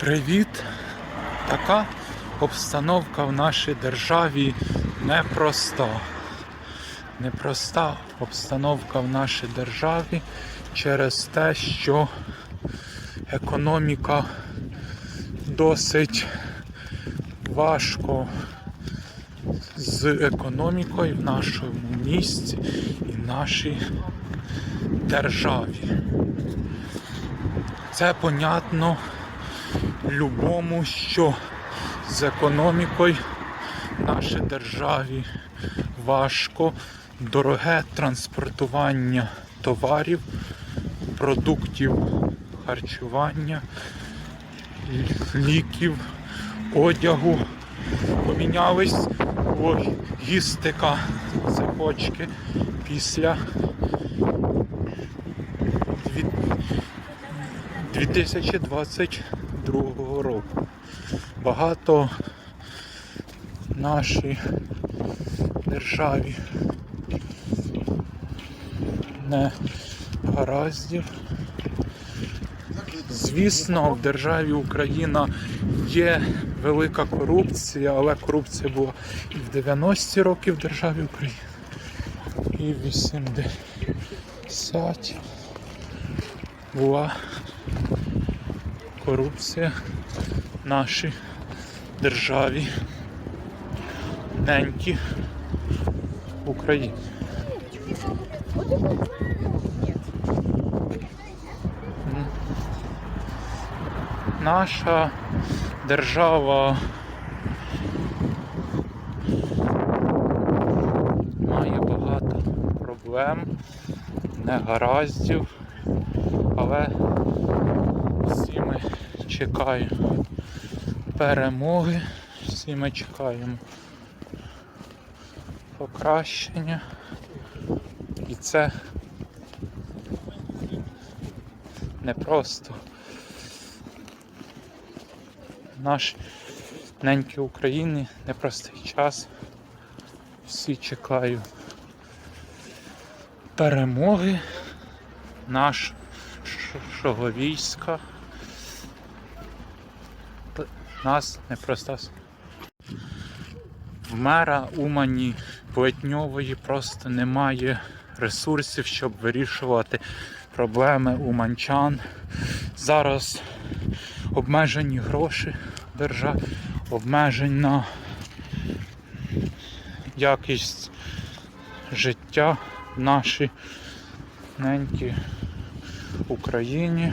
Привіт! Така обстановка в нашій державі непроста. Непроста обстановка в нашій державі через те, що економіка досить важко з економікою в нашому місті і нашій державі. Це понятно любому, що з економікою нашій державі важко, дороге транспортування товарів, продуктів харчування, ліків, одягу. Помінялись. Логістика цепочки після 2020 22-го року. Багато нашій державі не гараздів. Звісно, в державі Україна є велика корупція, але корупція була і в 90-ті роки в державі України, і в 80 була корупція в нашій державі неньки Україні. Наша держава має багато проблем, негараздів, але всі ми чекаємо перемоги, всі ми чекаємо покращення. І це не просто наш неньки України, непростий час. Всі чекають перемоги нашого війська. Нас непроста. с- В мера Умані Плетньової просто немає ресурсів, щоб вирішувати проблеми уманчан. Зараз обмежені гроші в державі, обмежена якість життя в нашій ненькій Україні.